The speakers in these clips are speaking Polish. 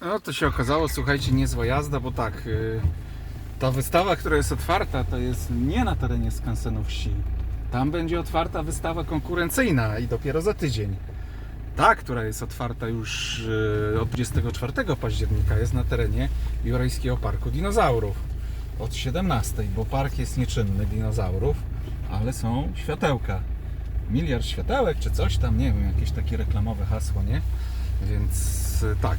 No to się okazało, słuchajcie, niezła jazda, bo tak, y, ta wystawa, która jest otwarta, to jest nie na terenie skansenu wsi. Tam będzie otwarta wystawa konkurencyjna i dopiero za tydzień. Ta, która jest otwarta już y, od 24 października, jest na terenie Jurajskiego Parku Dinozaurów od 17, bo park jest nieczynny dinozaurów, ale są światełka. Miliard światełek czy coś tam, nie wiem, jakieś takie reklamowe hasło, nie? Więc y, tak,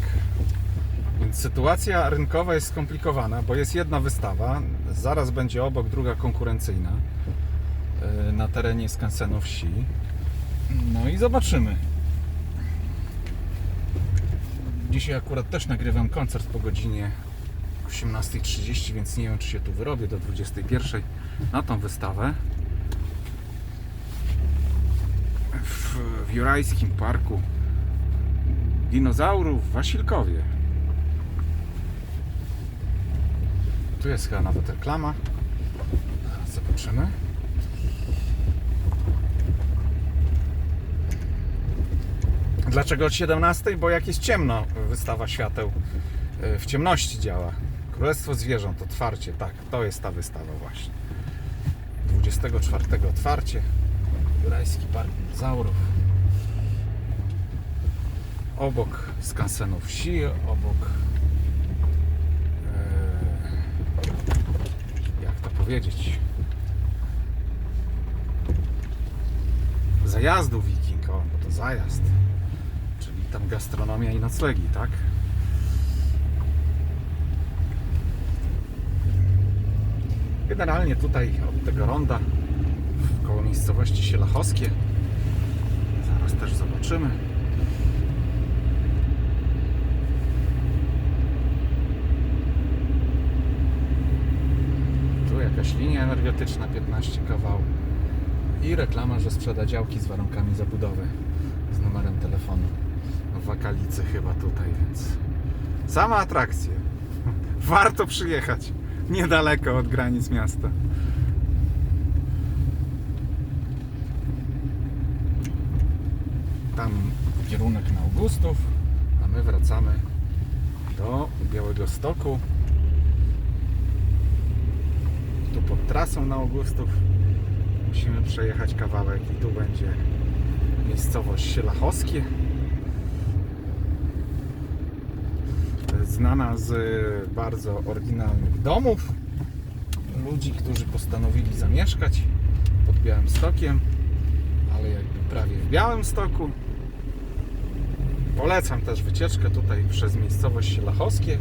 sytuacja rynkowa jest skomplikowana, bo jest jedna wystawa, zaraz będzie obok druga konkurencyjna yy, na terenie skansenu wsi. No i zobaczymy. Dzisiaj akurat też nagrywam koncert po godzinie 18.30, więc nie wiem, czy się tu wyrobię do 21.00 na tą wystawę. W Jurajskim Parku Dinozaurów w Wasilkowie. Tu jest chyba nawet reklama. Zobaczymy. Dlaczego od 17? Bo jak jest ciemno, wystawa świateł y, w ciemności działa. Królestwo Zwierząt, otwarcie, tak, to jest ta wystawa właśnie. 24 otwarcie. Jurajski Park Dinozaurów. Obok skansenu wsi, obok e, jak to powiedzieć. Zajazdu Wiking, o, bo to zajazd. Czyli tam gastronomia i noclegi, tak? Generalnie tutaj od tego ronda koło miejscowości Sielachowskie. Zaraz też zobaczymy Tu jakaś linia energetyczna 15 kawałów i reklama, że sprzeda działki z warunkami zabudowy z numerem telefonu w Wakalicy chyba tutaj, więc sama atrakcja. Warto przyjechać niedaleko od granic miasta. Tam kierunek na Augustów, a my wracamy do Białego Stoku. Tu pod trasą na Augustów musimy przejechać kawałek i tu będzie miejscowość Sielachowskie. Znana z bardzo oryginalnych domów. Ludzi, którzy postanowili zamieszkać pod Białym Stokiem, ale jakby prawie w Białym Stoku. Polecam też wycieczkę tutaj przez miejscowość Sielachowskie.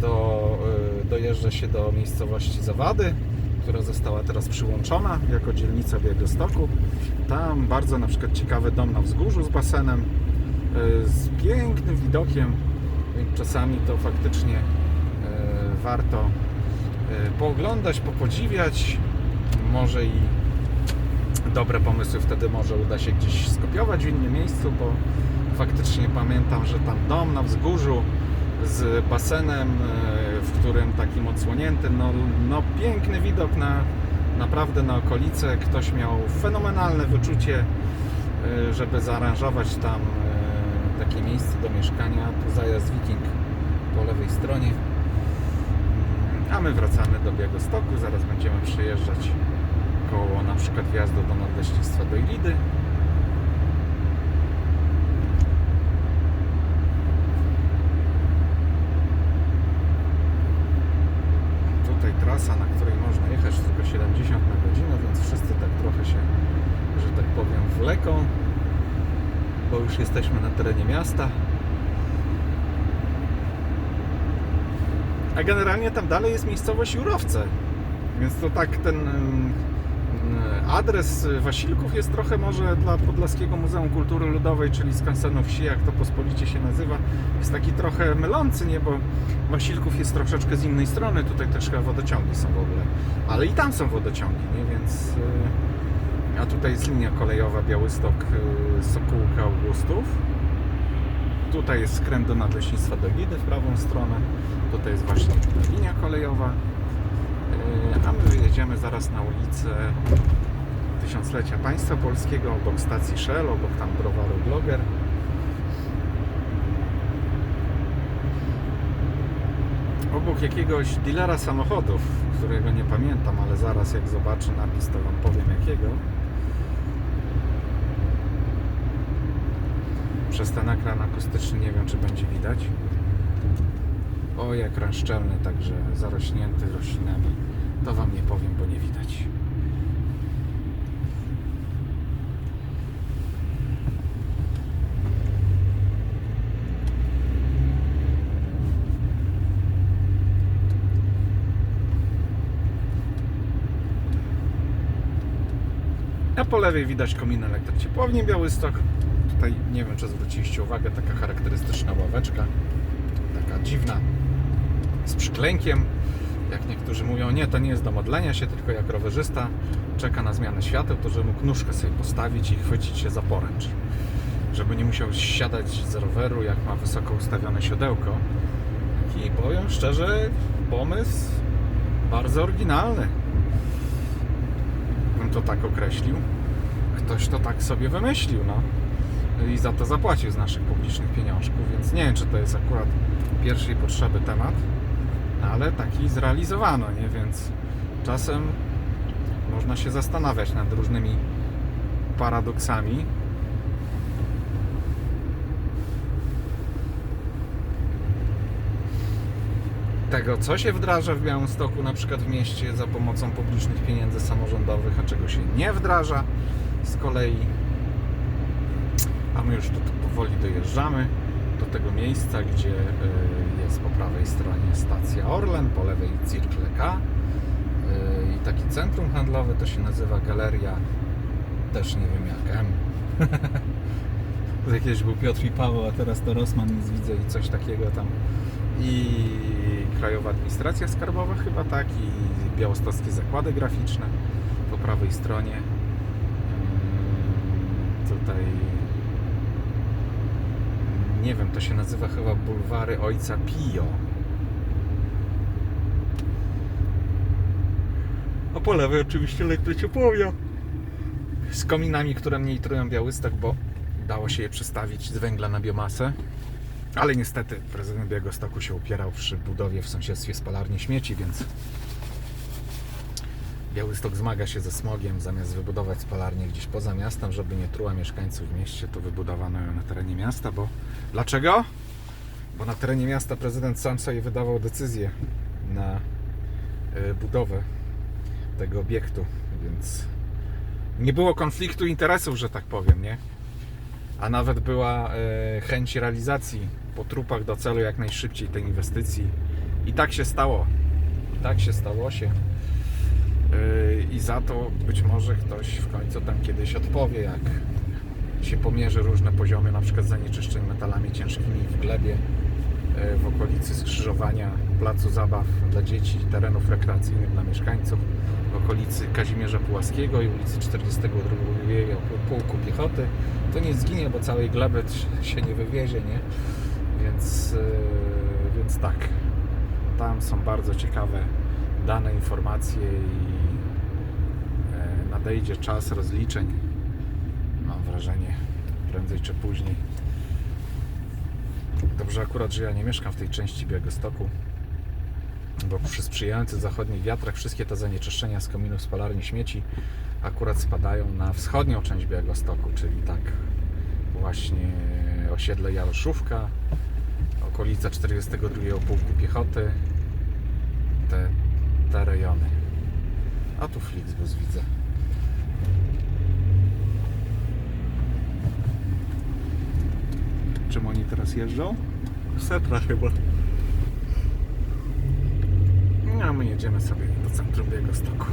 Do, y, dojeżdża się do miejscowości Zawady, która została teraz przyłączona jako dzielnica Białegostoku. Tam bardzo na przykład ciekawy dom na wzgórzu z basenem, y, z pięknym widokiem, czasami to faktycznie y, warto pooglądać, popodziwiać. Może i dobre pomysły wtedy może uda się gdzieś skopiować w innym miejscu, bo faktycznie pamiętam, że tam dom na wzgórzu z basenem, e, w którym takim odsłoniętym, no, no piękny widok na naprawdę na okolice. Ktoś miał fenomenalne wyczucie, e, żeby zaaranżować tam e, takie miejsce do mieszkania. Tu zajazd Wiking po lewej stronie. A my wracamy do Białegostoku. Zaraz będziemy przejeżdżać koło na przykład wjazdu do Nadleśnictwa do Ilidy. Tutaj trasa, na której można jechać tylko 70 na godzinę, więc wszyscy tak trochę się, że tak powiem, wleką, bo już jesteśmy na terenie miasta. A generalnie tam dalej jest miejscowość Jurowce, więc to tak ten adres Wasilków jest trochę może dla Podlaskiego Muzeum Kultury Ludowej, czyli skansenu wsi, jak to pospolicie się nazywa, jest taki trochę mylący, nie, bo Wasilków jest troszeczkę z innej strony, tutaj też chyba wodociągi są w ogóle, ale i tam są wodociągi, nie, więc y, a tutaj jest linia kolejowa Białystok y, Sokółka Augustów tutaj jest skręt do Nadleśnictwa do Lidy w prawą stronę. Tutaj jest właśnie linia kolejowa. Yy, a my wyjedziemy zaraz na ulicę Tysiąclecia Państwa Polskiego obok stacji Shell, obok tam browaru Blogger obok jakiegoś dealera samochodów, którego nie pamiętam, ale zaraz jak zobaczę napis, to Wam powiem jakiego. Przez ten ekran akustyczny nie wiem, czy będzie widać. O, ekran szczelny, także zarośnięty roślinami. To Wam nie powiem, bo nie widać. A po lewej widać komin elektrociepłowni Białystok. Tutaj nie wiem, czy zwróciliście uwagę, taka charakterystyczna ławeczka. Taka dziwna, z przyklękiem. Jak niektórzy mówią, nie, to nie jest do modlenia się, tylko jak rowerzysta czeka na zmianę świateł, to żeby mógł nóżkę sobie postawić i chwycić się za poręcz. Żeby nie musiał siadać z roweru, jak ma wysoko ustawione siodełko. I powiem szczerze, pomysł bardzo oryginalny to tak określił. Ktoś to tak sobie wymyślił, no. I za to zapłacił z naszych publicznych pieniążków, więc nie wiem, czy to jest akurat pierwszej potrzeby temat, no ale taki zrealizowano, nie? Więc czasem można się zastanawiać nad różnymi paradoksami. Tego, co się wdraża w Białymstoku, na przykład w mieście za pomocą publicznych pieniędzy samorządowych, a czego się nie wdraża z kolei. A my już tu, powoli dojeżdżamy do tego miejsca, gdzie y, jest po prawej stronie stacja Orlen, po lewej Circle K. Y, I taki centrum handlowe to się nazywa Galeria, też nie wiem jak M. Jakieś był Piotr i Paweł, a teraz to Rosman nic widzę i coś takiego tam. I Krajowa Administracja Skarbowa chyba tak i Białostockie Zakłady Graficzne po prawej stronie. Tutaj nie wiem, to się nazywa chyba bulwary Ojca Pio. A po lewej oczywiście elektrociepłownia z kominami, które mniej trują Białystok, bo dało się je przestawić z węgla na biomasę. Ale niestety prezydent Białegostoku się upierał przy budowie w sąsiedztwie spalarni śmieci, więc Białystok zmaga się ze smogiem. Zamiast wybudować spalarnię gdzieś poza miastem, żeby nie truła mieszkańców w mieście, to wybudowano ją na terenie miasta, bo dlaczego? Bo na terenie miasta prezydent sam sobie wydawał decyzję na y, budowę tego obiektu, więc nie było konfliktu interesów, że tak powiem, nie? A nawet była e, chęć realizacji po trupach do celu jak najszybciej tej inwestycji. I tak się stało. I tak się stało się. E, I za to być może ktoś w końcu tam kiedyś odpowie, jak się pomierzy różne poziomy, na przykład zanieczyszczeń metalami ciężkimi w glebie e, w okolicy skrzyżowania placu zabaw dla dzieci, terenów rekreacyjnych dla mieszkańców, w okolicy Kazimierza Pułaskiego i ulicy 42 Pułku Piechoty. To nie zginie, bo całej gleby się nie wywiezie, nie? Więc, yy, więc tak, tam są bardzo ciekawe dane, informacje i e, nadejdzie czas rozliczeń. Mam wrażenie, prędzej czy później. Dobrze akurat, że ja nie mieszkam w tej części Białegostoku, bo przy sprzyjających zachodnich wiatrach wszystkie te zanieczyszczenia z kominów spalarni śmieci akurat spadają na wschodnią część Białegostoku, czyli tak właśnie osiedle Jaroszówka, okolica 42 Pułku Piechoty, te, te rejony. A tu Flixbus widzę. Czym oni teraz jeżdżą? Setra chyba. No, a my jedziemy sobie do centrum Białegostoku.